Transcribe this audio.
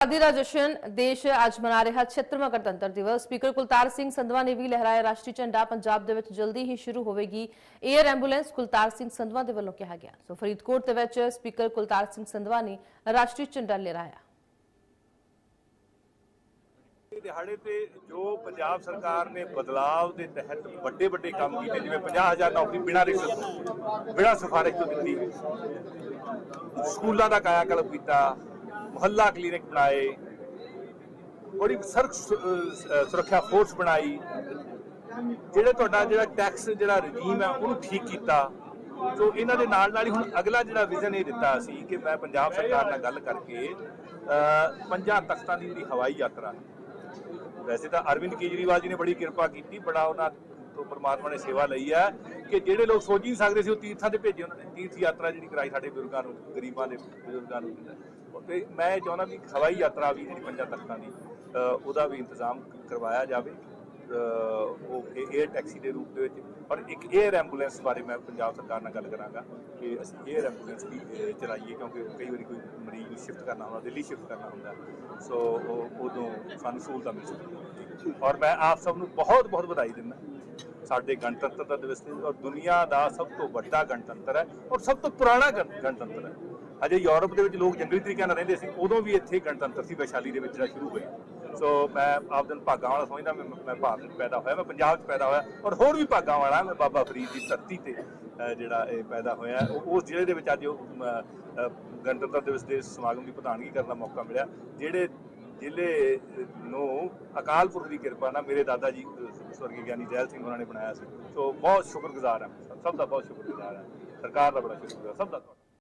ਆਜ਼ਾਦੀ ਦਾ ਜਸ਼ਨ ਦੇਸ਼ ਅੱਜ ਮਨਾ ਰਿਹਾ 76ਵਾਂ ਗਣਤੰਤਰ ਦਿਵਸ। ਸਪੀਕਰ ਕੁਲਤਾਰ ਸਿੰਘ ਸੰਧਵਾ ਨੇ ਵੀ ਲਹਿਰਾਇਆ ਰਾਸ਼ਟਰੀ ਝੰਡਾ। ਪੰਜਾਬ ਦੇ ਵਿੱਚ ਜਲਦੀ ਹੀ ਸ਼ੁਰੂ ਹੋਵੇਗੀ। 에ਅਰ ਐਂਬੂਲੈਂਸ ਕੁਲਤਾਰ ਸਿੰਘ ਸੰਧਵਾ ਦੇ ਵੱਲੋਂ ਕਿਹਾ ਗਿਆ। ਸੋ ਫਰੀਦਕੋਟ ਦੇ ਵਿੱਚ ਸਪੀਕਰ ਕੁਲਤਾਰ ਸਿੰਘ ਸੰਧਵਾ ਨੇ ਰਾਸ਼ਟਰੀ ਝੰਡਾ ਲਹਿਰਾਇਆ। ਦਿਹਾੜੇ ਤੇ ਜੋ ਪੰਜਾਬ ਸਰਕਾਰ ਨੇ ਬਦਲਾਵ ਦੇ ਤਹਿਤ ਵੱਡੇ ਵੱਡੇ ਕੰਮ ਕੀਤੇ, ਜਿਵੇਂ 50000 ਨੌਕਰੀ ਬਿਨਾਂ ਰਿਸ਼ਵਤ ਬਿਨਾਂ ਸਿਫਾਰਿਸ਼ ਤੋਂ ਦਿੱਤੀ, ਸਕੂਲਾਂ ਦਾ ਕਾਇਆਕਲਪ ਕੀਤਾ ਮੁਹੱਲਾ ਕਲੀਨਿਕ ਬਣਾਏ ਬੜੀ ਸੜਕ ਸੁਰੱਖਿਆ ਫੋਰਸ ਬਣਾਈ ਜਿਹੜੇ ਤੁਹਾਡਾ ਜਿਹੜਾ ਟੈਕਸ ਜਿਹੜਾ ਰਜੀਮ ਹੈ ਉਹਨੂੰ ਠੀਕ ਕੀਤਾ ਸੋ ਇਹਨਾਂ ਦੇ ਨਾਲ ਨਾਲ ਹੀ ਹੁਣ ਅਗਲਾ ਜਿਹੜਾ ਵਿਜ਼ਨ ਇਹ ਦਿੱਤਾ ਸੀ ਕਿ ਮੈਂ ਪੰਜਾਬ ਸਰਕਾਰ ਨਾਲ ਗੱਲ ਕਰਕੇ ਅਹ, ਪੰਜਾਂ ਤਖਤਾਂ ਦੀ ਜਿਹੜੀ ਹਵਾਈ ਯਾਤਰਾ ਵੈਸੇ ਤਾਂ ਅਰਵਿੰਦ ਕੇਜਰੀਵਾਲ ਜੀ ਨੇ ਬੜੀ ਕਿਰਪਾ ਕੀਤੀ ਬੜਾ ਉਹਨਾਂ ਤੋਂ ਪਰਮਾਤਮਾ ਨੇ ਸੇਵਾ ਲਈ ਹੈ ਕਿ ਜਿਹੜੇ ਲੋਕ ਸੋਚ ਨਹੀਂ ਸਕਦੇ ਸੀ ਉਹ ਤੀਰਥਾਂ ਤੇ ਭੇਜੇ ਉਹਨਾਂ ਨੇ। ਤੀਰਥ ਯਾਤਰਾ ਜਿਹੜੀ ਕਰਾਈ ਸਾਡੇ ਬਜ਼ੁਰਗਾਂ ਨੂੰ, ਗਰੀਬਾਂ ਦੇ ਬਜ਼ੁਰਗਾਂ ਨੂੰ। ਤੇ ਮੈਂ ਚਾਹੁੰਦਾ ਵੀ ਹਵਾਈ ਯਾਤਰਾ ਵੀ ਜਿਹੜੀ ਪੰਜਾਂ ਤਖਤਾਂ ਦੀ ਉਹਦਾ ਵੀ ਇੰਤਜ਼ਾਮ ਕਰਵਾਇਆ ਜਾਵੇ। ਉਹ 에ਅਰ ਟੈਕਸੀ ਦੇ ਰੂਪ ਦੇ ਵਿੱਚ। ਔਰ ਇੱਕ ਏਅਰ ਐਂਬੂਲੈਂਸ ਬਾਰੇ ਮੈਂ ਪੰਜਾਬ ਸਰਕਾਰ ਨਾਲ ਗੱਲ ਕਰਾਂਗਾ ਕਿ ਅਸੀਂ ਏਅਰ ਐਂਬੂਲੈਂਸ ਵੀ ਚਲਾਈਏ ਕਿਉਂਕਿ ਕਈ ਵਾਰੀ ਕੋਈ ਮਰੀਜ਼ ਸ਼ਿਫਟ ਕਰਨਾ ਹੁੰਦਾ, ਦਿੱਲੀ ਸ਼ਿਫਟ ਕਰਨਾ ਹੁੰਦਾ। ਸੋ ਉਹ ਉਦੋਂ ਸਾਨੂੰ ਸਹੂਲਤਾਂ ਮਿਲ ਸਕਦੀਆਂ। ਔਰ ਮੈਂ ਆਪ ਸਭ ਨੂੰ ਬਹੁਤ ਬਹੁਤ ਵਧਾਈ ਦਿੰਦਾ। ਸਾਡੇ ਗਣਤੰਤਰ ਦਾ ਦਿਵਸ ਤੇ, ਔਰ ਦੁਨੀਆ ਦਾ ਸਭ ਤੋਂ ਵੱਡਾ ਗਣਤੰਤਰ ਹੈ, ਔਰ ਸਭ ਤੋਂ ਪੁਰਾਣਾ ਗਣ- ਗਣਤੰਤਰ ਹੈ। ਅਜੇ ਯੂਰਪ ਦੇ ਵਿੱਚ ਲੋਕ ਜੰਗਲੀ ਤਰੀਕਿਆਂ ਨਾਲ ਰਹਿੰਦੇ ਸੀ, ਉਦੋਂ ਵੀ ਇੱਥੇ ਗਣਤੰਤਰ ਸੀ, ਵੈਸ਼ਾਲੀ ਦੇ ਵਿੱਚ ਜਿਹੜਾ ਸ਼ੁਰੂ ਹੋਇਆ। ਸੋ ਮੈਂ ਆਪ ਦਿਨ ਭਾਗਾਂ ਵਾਲਾ ਸਮਝਦਾ, ਮੈਂ ਮੈਂ ਭਾਰਤ ਵਿੱਚ ਪੈਦਾ ਹੋਇਆ, ਮੈਂ ਪੰਜਾਬ 'ਚ ਪੈਦਾ ਹੋਇਆ, ਔਰ ਹੋਰ ਵੀ ਭਾਗਾਂ ਵਾਲਾ, ਮੈਂ ਬਾਬਾ ਫਰੀਦ ਦੀ ਧਰਤੀ ਤੇ ਜਿਹੜਾ ਇਹ ਪੈਦਾ ਹੋਇਆ। ਉਹ- ਉਸ ਜ਼ਿਲ੍ਹੇ ਦੇ ਵਿੱਚ ਅੱਜ ਗਣਤੰਤਰ ਦਿਵਸ ਦੇ ਸਮਾਗਮ ਦੀ ਪ੍ਰਧਾਨਗੀ ਕਰਨ ਦਾ ਮੌਕਾ ਮਿਲਿਆ, ਜਿਹੜੇ ਜ਼ਿਲ੍ਹੇ ਨੂੰ ਅਕਾਲ ਪੁਰਖ ਦੀ ਕਿਰਪਾ ਨਾਲ ਮੇਰੇ ਦਾਦਾ ਜੀ ਸਵਰਗੀ ਗਿਆਨੀ ਜੈਲ ਸਿੰਘ ਉਹਨਾਂ ਨੇ ਬਣਾਇਆ ਸੀ। ਸੋ ਬਹੁਤ ਸ਼ੁਕਰਗੁਜ਼ਾਰ ਹਾਂ, ਸਭ ਦਾ ਬਹੁਤ ਸ਼ੁਕਰਗੁਜ਼ਾਰ ਹਾਂ। ਸਰਕਾਰ ਦਾ ਬੜਾ ਸ਼ੁਕਰਗੁਜ਼ਾਰ, ਸਭ ਦਾ